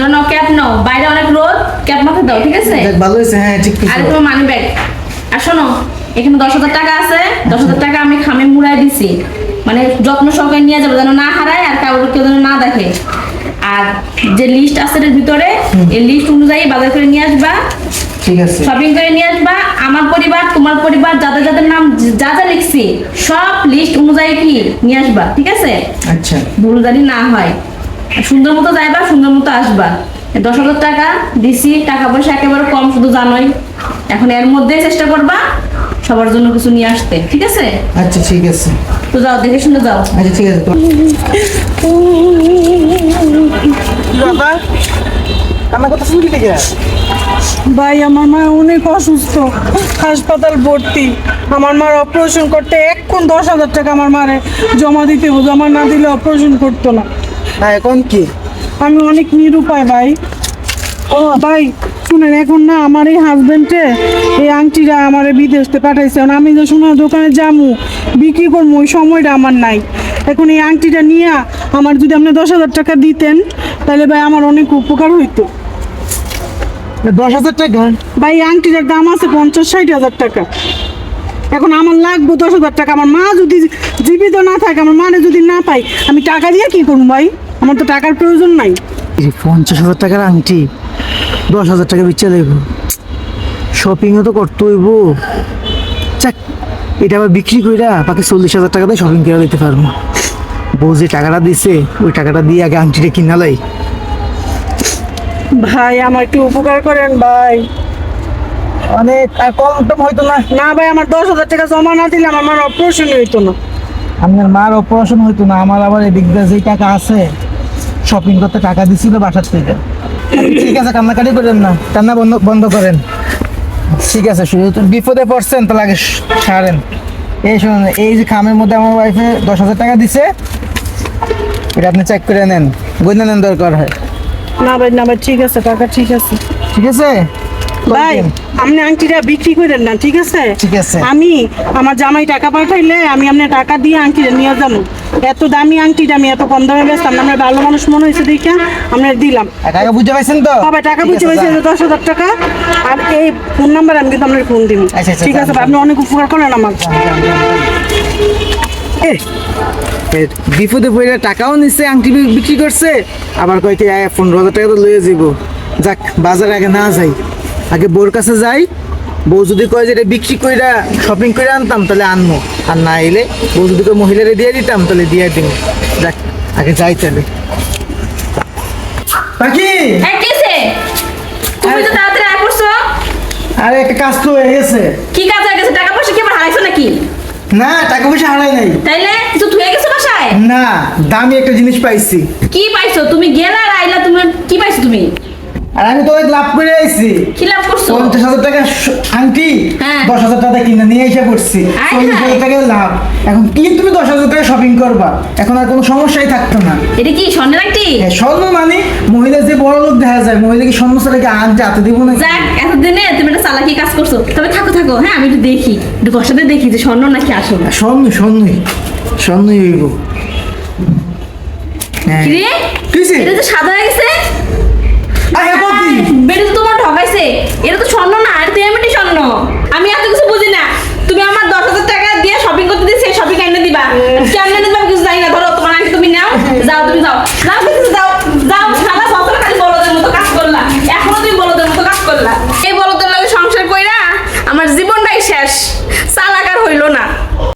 ধরো ক্যাপ নাও। বাইরে অনেক রোদ ক্যাপ মাথায় দাও ঠিক আছে? ভালো হয়েছে হ্যাঁ ঠিক আর কিছু তোমার মানি ব্যাগ আর শোনো এখানে দশ হাজার টাকা আছে দশ হাজার টাকা আমি খামে মুড়াই দিছি। মানে যত্ন সহকারে নিয়ে যাব যেন না হারায় আর কেউ যেন না দেখে। আর যে লিস্ট আছে এর ভিতরে এই লিস্ট অনুযায়ী বাজার করে নিয়ে আসবা। ঠিক আছে। শপিং করে নিয়ে আসবা। আমার পরিবার তোমার পরিবার যাদের যাদের নাম যা যা লিখছি সব লিস্ট অনুযায়ী কি নিয়ে আসবা ঠিক আছে? আচ্ছা। ভুল জানি না হয়। সুন্দর মতো যাইবা সুন্দর মতো আসবা। দশ হাজার টাকা দিছি টাকা পয়সা একেবারে কম শুধু জানোই। এখন এর মধ্যে চেষ্টা করবা সবার জন্য কিছু নিয়ে আসতে ঠিক আছে? আচ্ছা ঠিক আছে। তো যাও দেখে শুনে যাও। আচ্ছা ঠিক আছে বাবা কান্না ভাই আমার মা অনেক অসুস্থ। হাসপাতাল ভর্তি। আমার মার অপারেশন করতে এক্ষণ দশ হাজার টাকা আমার মারে জমা দিতে হবে। জমা না দিলে অপারেশন করতো না। হ্যাঁ এখন কি? আমি অনেক নিরুপায় ভাই। ও ভাই শুনেন এখন না আমার এই হাজবেন্ডে এই আংটিটা আমার বিদেশতে পাঠাইছে। এখন আমি যে সোনার দোকানে যামু বিক্রি করব ওই সময়টা আমার নাই। এখন এই আংটিটা নিয়ে আমার যদি আপনি দশ হাজার টাকা দিতেন তাহলে ভাই আমার অনেক উপকার হইতো। দশ হাজার টাকা? ভাই এই আংটিটার দাম আছে পঞ্চাশ ষাট হাজার টাকা। এখন আমার লাগবে দশ হাজার টাকা। আমার মা যদি জীবিত না থাকে আমার মানে যদি না পাই আমি টাকা দিয়ে কি করব ভাই? আমার তো টাকার প্রয়োজন নাই। এই পঞ্চাশ হাজার টাকার আংটি দশ হাজার টাকা বিচ্ছে দেব শপিংও তো করতে হইব। চাক এটা আবার বিক্রি কইরা বাকি চল্লিশ হাজার টাকা দিয়ে শপিং করে দিতে পারব। বউ যে টাকাটা দিছে ওই টাকাটা দিয়ে আগে আংটিটা কিনা লাই। ভাই আমার একটু উপকার করেন ভাই। অনেক কম টম হয়তো না। না ভাই আমার দশ হাজার টাকা জমা না দিলে আমার অপারেশন হইতো না। আপনার মার অপারেশন হইতো না আমার আবার এদিক দিয়ে যেই টাকা আছে শপিং করতে টাকা দিছিল বাসার থেকে। ঠিক আছে কান্নাকাটি করেন না কান্না বন্ধ বন্ধ করেন। ঠিক আছে শুধু বিপদে পড়ছেন তাহলে আগে সারেন এই শুনুন এই যে খামের মধ্যে আমার ওয়াইফে দশ হাজার টাকা দিছে এটা আপনি চেক করে নেন গইনা নেন দরকার হয়। না ভাই না ভাই ঠিক আছে টাকা ঠিক আছে। ঠিক আছে? ভাই আপনি আংটিটা বিক্রি করেন না ঠিক আছে? ঠিক আছে। আমি আমার জামাই টাকা পাঠাইলে আমি আপনার টাকা দিয়ে আংটিটা নিয়ে যাব। এত দামি আংটিটা আমি এত কম দামে বেচতাম আপনার ভালো মানুষ মনে হয়েছে দেখে আপনার দিলাম। টাকা বুঝতে পারছেন তো? বাবা টাকা বুঝতে আছে, পারছি দশ হাজার টাকা। আর এই ফোন নাম্বার আমি কিন্তু আপনার ফোন দিব। আচ্ছা, আচ্ছা, ঠিক আছে যান, আপনি অনেক উপকার করেন আমার বিপদে পড়ে টাকাও নিচ্ছে আংটি বিক্রি করছে। আবার আয় পনেরো হাজার টাকা তো লয়ে যাব যাক বাজারে আগে না যাই আগে বোর কাছে যাই বউ যদি কয় যে এটা বিক্রি কইরা শপিং করে আনতাম তাহলে আনব আর না এলে বউ যদি কয় মহিলারে দিয়ে দিতাম তাহলে দিয়ে দিব যাক আগে যাই তাহলে। পাখি! তুমি তো তাড়াতাড়ি আয় আরে একটা কাজ তো হয়ে গেছে। কি কাজ হয়ে গেছে? টাকা পয়সা কি আবার হারাইছো নাকি? না টাকা পয়সা হারাই নাই। তাইলে কিছু ধুয়ে গেছো বাসায়? না দামি একটা জিনিস পাইছি। কি পাইছো? তুমি গেলা আর আইলা তুমি কি পাইছো তুমি? আর আমি তো অনেক লাভ করে আইছি। কি লাভ করছ? পঞ্চাশ হাজার টাকা আংটি হ্যাঁ। দশ হাজার টাকা কিনে নিয়ে এসে চল্লিশ হায়। হাজার টাকা লাভ। এখন কি তুমি দশ হাজার টাকা শপিং করবা? এখন আর কোনো সমস্যাই থাকতো না। এটা কি স্বর্ণের হ্যাঁ, স্বর্ণ মানে মহিলা যে বড় লোক দেখা যায় মহিলা কি স্বর্ণ ছাড়া কি হাতে দিব না যাক এতদিনে তুমি একটা চালাকি কাজ করছ। তবে থাকো থাকো। হ্যাঁ আমি একটু দেখি। একটু কষাতে দেখি যে স্বর্ণ নাকি আসল। স্বর্ণ স্বর্ণই। স্বর্ণই হইব। হ্যাঁ। কিরে? কিসে? এটা তো সাদা হয়ে গেছে আরে বৌদি। বেটা তো তোমার ঠকাইছে এটা তো স্বর্ণ না এটা তো এমনি স্বর্ণ আমি এত কিছু বুঝি না তুমি আমার দশ হাজার টাকা দিয়ে শপিং করতে দিয়ে সেই শপিং এনে দিবা কেমনে দিবা আমি কিছু জানি না ধরো তোমার আগে তুমি নাও যাও তুমি যাও যাও কিছু যাও যাও সারা বছর খালি বলদের মতো কাজ করলা এখনও তুমি বলদের মতো কাজ করলা